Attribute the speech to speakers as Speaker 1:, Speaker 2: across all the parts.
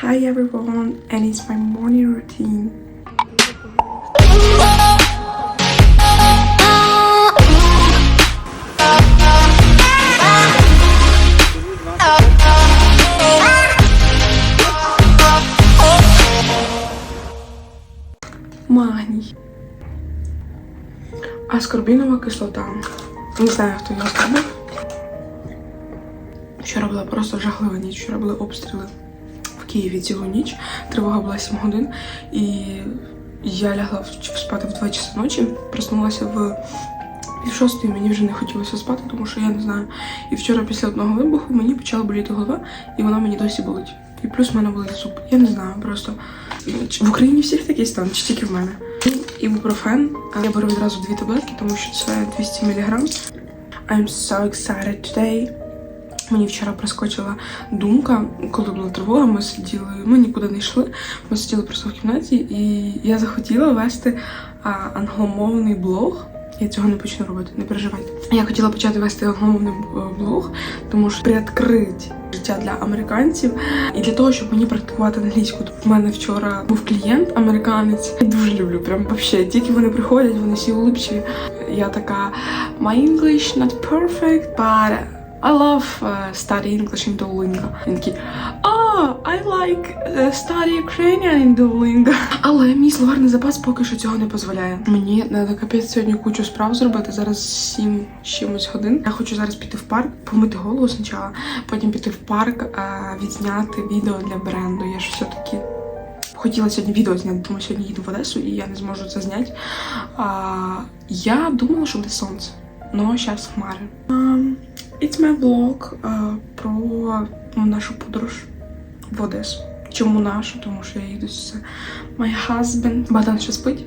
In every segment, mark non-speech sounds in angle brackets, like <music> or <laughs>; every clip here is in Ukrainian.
Speaker 1: Hi everyone, and it's my morning routine. Магній. Аскорбінова кислота. Не знаю, хто його зробив. Вчора була просто жахлива ніч. Вчора були обстріли Києві цілу ніч. Тривога була 7 годин. І я лягла спати в 2 часа ночі, проснулася в пів шостої, мені вже не хотілося спати, тому що я не знаю. І вчора після одного вибуху мені почала боліти голова, і вона мені досі болить. І плюс в мене болить зуб. Я не знаю, просто в Україні всіх такий стан, чи тільки в мене. Ібупрофен. Я беру відразу дві таблетки, тому що це 200 мг. I'm so excited today. Мені вчора проскочила думка, коли була тривога, ми сиділи, ми нікуди не йшли. Ми сиділи просто в кімнаті, і я захотіла вести а, англомовний блог. Я цього не почну робити, не переживайте. Я хотіла почати вести англомовний е, блог, тому що приоткрить життя для американців і для того, щоб мені практикувати англійську. В мене вчора був клієнт американець. Я дуже люблю, прям вообще. Тільки вони приходять, вони всі улипчиві. Я така my English not perfect, but I love uh, study English in Duolingo. Він такий, oh, I like study Ukrainian in Duolingo. Але мій словарний запас поки що цього не дозволяє. Мені треба капець сьогодні кучу справ зробити. Зараз 7 з чимось годин. Я хочу зараз піти в парк, помити голову спочатку, потім піти в парк, е, відзняти відео для бренду. Я ж все-таки хотіла сьогодні відео зняти, тому сьогодні їду в Одесу і я не зможу це зняти. А, я думала, що буде сонце, але зараз хмари. It's my vlog а, про нашу подорож в Одесу. Чому нашу? Тому що я їду з my husband. Богдан ще спить.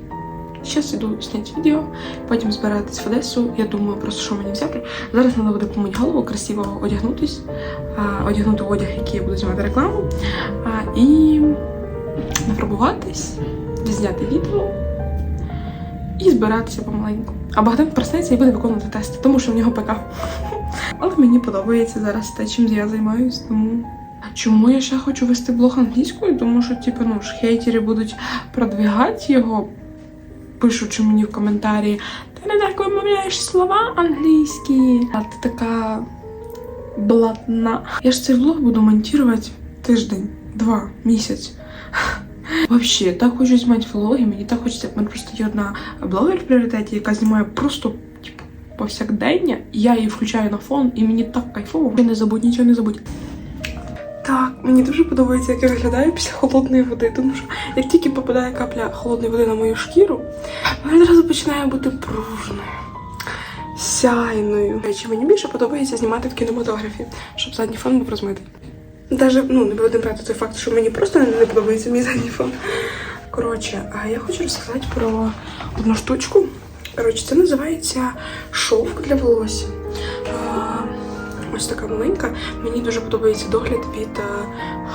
Speaker 1: Зараз іду зняти відео, потім збиратись в Одесу. Я думаю просто, що мені взяти. Зараз треба буде помити голову, красиво одягнутись, одягнути одяг, який я буду знімати рекламу. І напробуватись, зняти відео і збиратися помаленьку. А Богдан проснеться і буде виконувати тести, тому що в нього ПК. Але мені подобається зараз те, чим я займаюсь, тому. Чому я ще хочу вести блог англійською? Тому що, типу, ну ж хейтери будуть продвігати його, пишучи мені в коментарі, ти не так вимовляєш слова англійські, а ти така блатна. Я ж цей влог буду монтувати тиждень, два, місяць. <laughs> Вообще, так хочу знімати влоги, мені так хочеться. В мене просто є одна блогер в пріоритеті, яка знімає просто повсякдення. Я її включаю на фон, і мені так кайфово. Не забудь, нічого не забудь. Так, мені дуже подобається, як я виглядаю після холодної води, тому що як тільки попадає капля холодної води на мою шкіру, вона одразу починає бути пружною, сяйною. Речі, мені більше подобається знімати в кінематографі, щоб задній фон був розмитий. Даже ну, не будемо брати той факт, що мені просто не подобається мій задній фон. Коротше, а я хочу розказати про одну штучку. Коротше, це називається шовк для волосся. Ось така маленька. Мені дуже подобається догляд від е,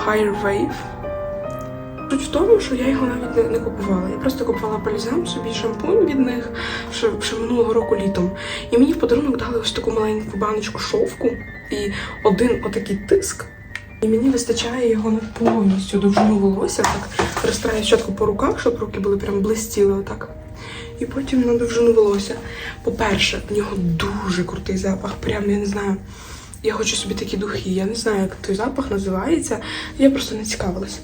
Speaker 1: Higher Wave. Суть в тому, що я його навіть не, не купувала. Я просто купувала бальзам, собі шампунь від них ще, ще минулого року літом. І мені в подарунок дали ось таку маленьку баночку шовку і один отакий тиск. І мені вистачає його на повністю довжину волосся, так розстраю щотку по руках, щоб руки були прям блистіли отак. І потім на довжину волосся. По-перше, в нього дуже крутий запах, прям я не знаю. Я хочу собі такі духи. Я не знаю, як той запах називається. Я просто не цікавилась.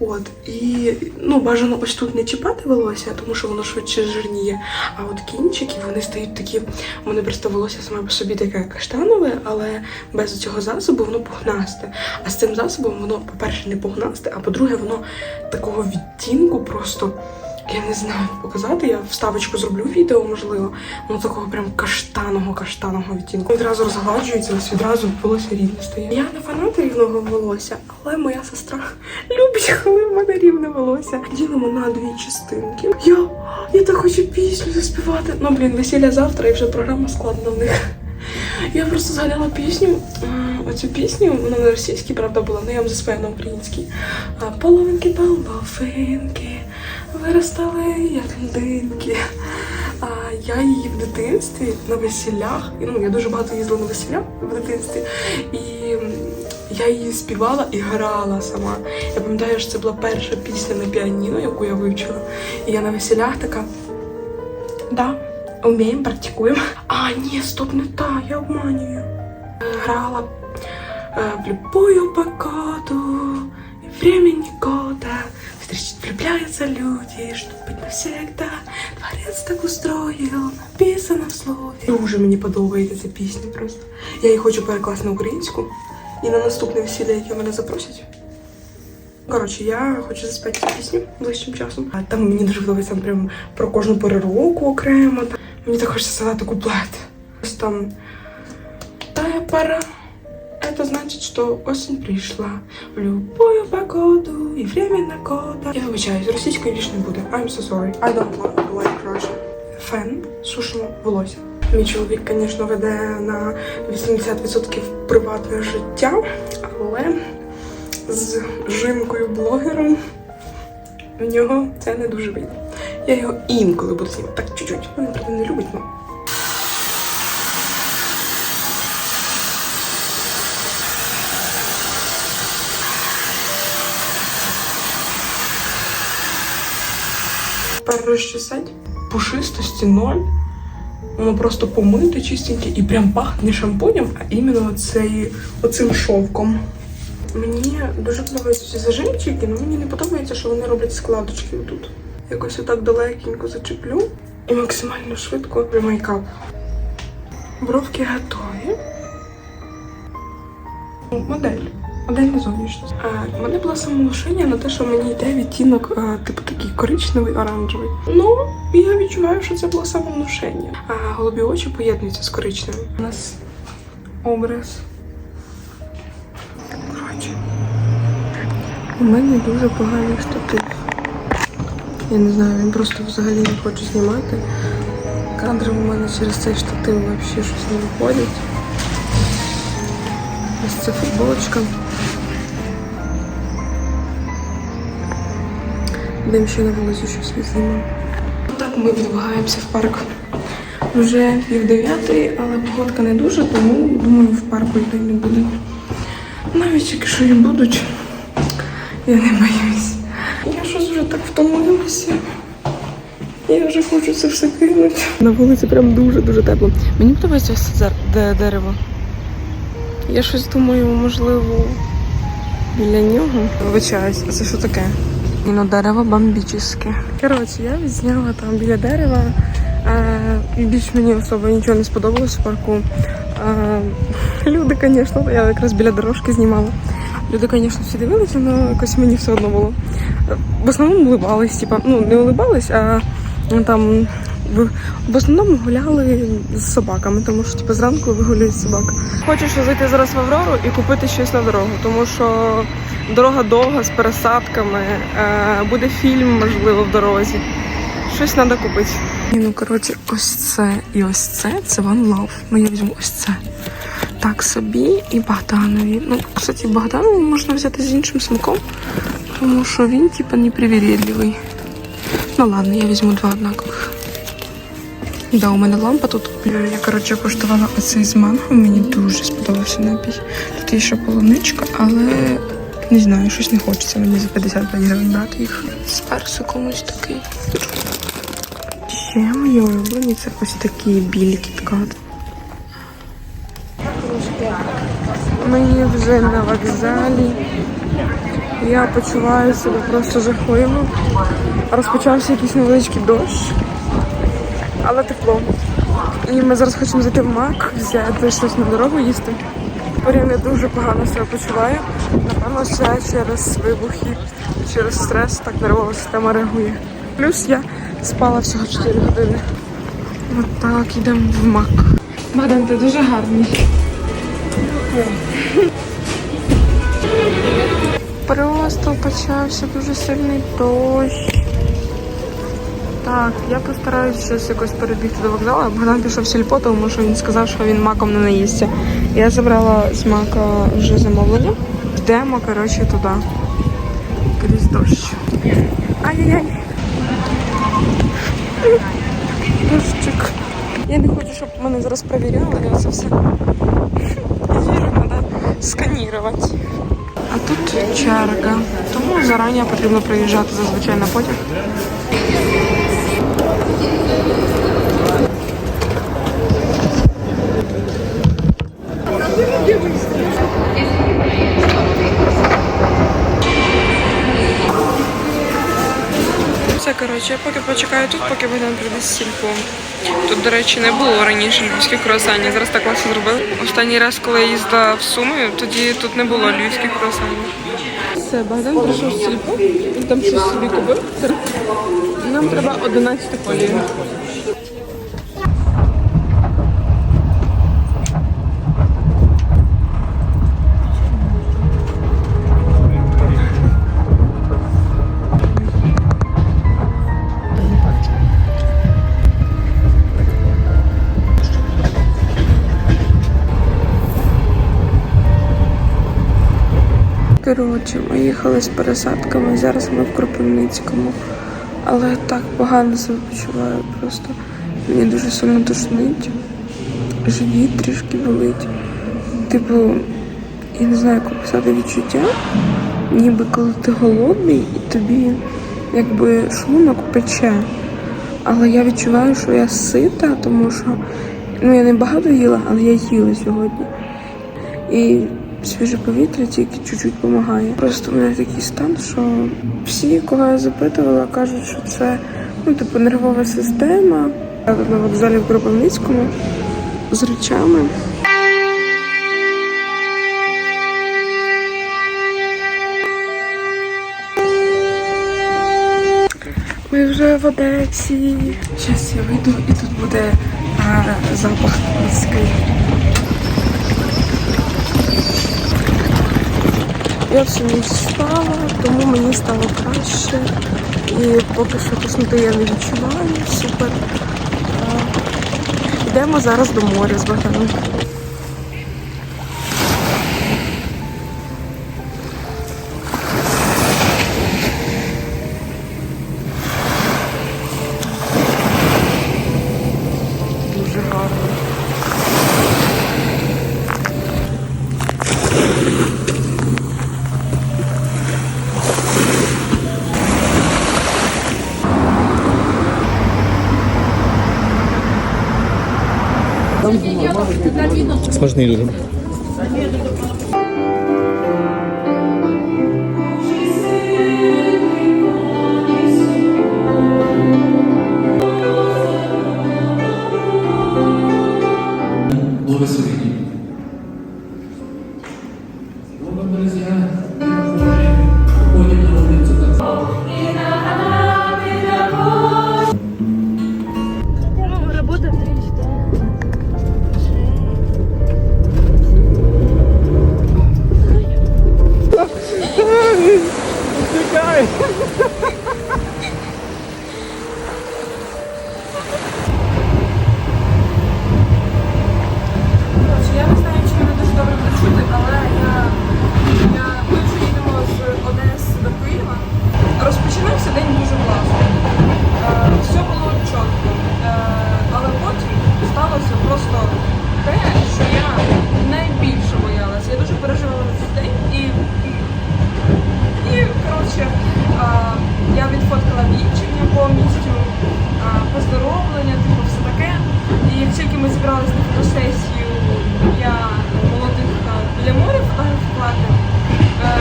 Speaker 1: От. І ну, бажано ось тут не чіпати волосся, тому що воно швидше жирніє. А от кінчики вони стають такі. Мене просто волосся саме по собі таке каштанове, але без цього засобу воно пухнасте. А з цим засобом воно, по-перше, не пухнасте, а по-друге, воно такого відтінку просто. Я не знаю показати. Я вставочку зроблю відео, можливо. Ну такого прям каштаного, каштаного відтінку. Відразу розгладжується, ось відразу волосся рівне стає. Я не фанат рівного волосся, але моя сестра любить, коли в мене рівне волосся. Ділимо на дві частинки. Я, я так хочу пісню заспівати. Ну блін, весілля завтра і вже програма складна в них. Я просто згадала пісню. Оцю пісню, вона на російській, правда, була, але я вам заспіваю на українській. Половинки, половинки, виростали як людинки. А я її в дитинстві на весіллях. Ну, я дуже багато їздила на весілля в дитинстві. І Я її співала і грала сама. Я пам'ятаю, що це була перша пісня на піаніно, яку я вивчила. І я на весілях така. Да, вміємо, практикуємо. А, ні, стоп, не та, я обманюю. Грала е, в любую погоду, и время никогда. Встреч влюбляются люди, чтоб быть навсегда. Творец так устроїв, написано в слові. Дуже мені подобається ця пісня просто. Я її хочу перекласти на українську. І на наступне весілля, яке мене запросять. Коротше, я хочу заспати цю пісню ближчим часом. А там мені дуже подобається там прям про кожну пору року окремо. Мені так хочеться сказати куплет. Ось там тая пора. Это значит, что осень пришла в любую погоду и временно года. Я вибачаюсь, російської більше не буде. I'm so sorry. I don't like Russian. Фен, сушимо волосся. Мій чоловік, звісно, веде на 80% приватне життя, але з жінкою блогером в нього це не дуже вийде. Я його інколи буду знімати, так чуть-чуть. Він правда не любить, ну. Тепер розчесать. Пушистості ноль. Воно просто помите чистеньке і прям пахне не шампунем, а іменно оцей, оцим шовком. Мені дуже подобаються ці зажимчики, але мені не подобається, що вони роблять складочки тут. Якось отак далекенько зачеплю і максимально швидко роблю мейкап. Бровки готові. Модель. Модель зовнішність. А, в мене було самовнушення на те, що мені йде відтінок, а, типу такий коричневий, оранжевий. Ну, я відчуваю, що це було самовнушення. А голубі очі поєднуються з коричневим. У нас образ. Коротше. У мене дуже поганий штатив. Я не знаю, він просто взагалі не хоче знімати. Кадри у мене через цей штатив взагалі щось не виходять. Ось це футболочка. Йдемо ще на вулицю щось візьмемо. Так ми відбуваємося в парк. Вже пів дев'ятої, але погодка не дуже, тому думаю, в парку йти не буде. Навіть якщо і будуть, я не боюсь. Я щось вже так втомилася. Я вже хочу це все кинути. На вулиці прям дуже-дуже тепло. Мені подобається ось це дерево. Я щось думаю, можливо, біля нього. Вибачаюсь, а це що таке? Ну, дерево бомбічне. Коротше, я відзняла там біля дерева. Е, і більш мені особо нічого не сподобалось в парку. Е, люди, звісно, я якраз біля дорожки знімала. Люди, звісно, всі дивилися, але якось мені все одно було. В основному улибались, типа, ну, не улибались, а там в, в основному гуляли з собаками, тому що типу, зранку вигулюють собак. Хочу ще зайти зараз в Аврору і купити щось на дорогу, тому що дорога довга з пересадками. Е, буде фільм, можливо, в дорозі. Щось треба купити. Ну, коротше, ось це і ось це це One Love. Ну, я візьму ось це. Так собі і Богданові. Ну, кстати, Богданову можна взяти з іншим смаком, тому що він, типа, непривередливий. Ну ладно, я візьму два однакових. Да, у мене лампа тут. Я, коротше, коштувала оцей з манго, мені дуже сподобався напій. Тут є ще полуничка, але не знаю, щось не хочеться мені за 55 гривень брати їх. З ось такий. Ще мої улюблені це ось такі білі кіткати. Ми вже на вокзалі. Я почуваю себе просто жахливо. Розпочався якийсь невеличкий дощ, але тепло. І ми зараз хочемо зайти в мак, взяти щось на дорогу їсти. Тепер я дуже погано себе почуваю. Напевно, це через вибухи, через стрес, так нервова система реагує. Плюс я спала всього 4 години. От так, йдемо в мак. Богдан, ти дуже гарний. Просто почався дуже сильний дощ. Так, я постараюся щось якось перебігти до вокзалу. Богдан пішов в сільпо, тому що він сказав, що він маком не наїсться. Я забрала з мака вже замовлення. Йдемо, коротше, туди. Крізь дощ. Ай-яй-яй. Дощик. Я не хочу, щоб мене зараз перевіряли, я це все. Сканувати. А тут черга, тому зарані потрібно приїжджати зазвичай на потяг. Я поки почекаю тут, поки Богдан прийде з сільпо. Тут, до речі, не було раніше львівських круасанів. Зараз так класно зробили. Останній раз, коли я їздила в Суми, тоді тут не було львівських круасанів. Все, Богдан прийшов з сільпо, він там щось собі купив. Нам треба 11 колії. Коротше, ми їхали з пересадками, зараз ми в Кропивницькому. Але так погано себе почуваю просто. Мені дуже сильно тошнить. Живіт трішки болить. Типу, я не знаю, як описати відчуття. Ніби коли ти голодний і тобі якби шлунок пече. Але я відчуваю, що я сита, тому що ну я не багато їла, але я їла сьогодні. І свіже повітря тільки чуть-чуть допомагає. Просто у мене такий стан, що всі, кого я запитувала, кажуть, що це ну, типу, нервова система. Я тут на вокзалі в Кропивницькому з речами. Ми вже в Одесі. Зараз я вийду і тут буде а, запах міський. Я всю не спала, тому мені стало краще. І поки що тисноти я не відчуваю. Супер. Йдемо зараз до моря з Богданом.
Speaker 2: Смачний дуже.
Speaker 3: благословенні.
Speaker 4: зробила лічення повністю,
Speaker 1: поздоровлення, типу все таке. І як тільки ми зібралися на фотосесію я молодих для моря фотографувати,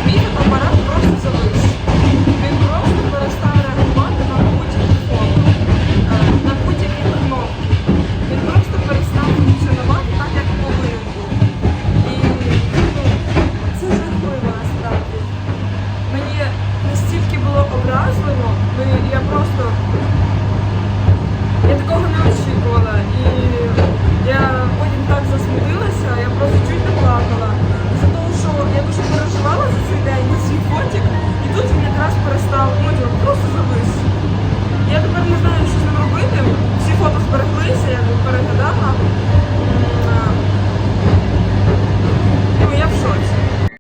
Speaker 1: мій фотоапарат просто завис. Він просто перестав реагувати на будь-яку, фото, на будь-які кнопки. Він просто перестав функціонувати так, як повинен був. І ну, це жахливо насправді. Мені настільки було образливо якби я просто я такого не очікувала. І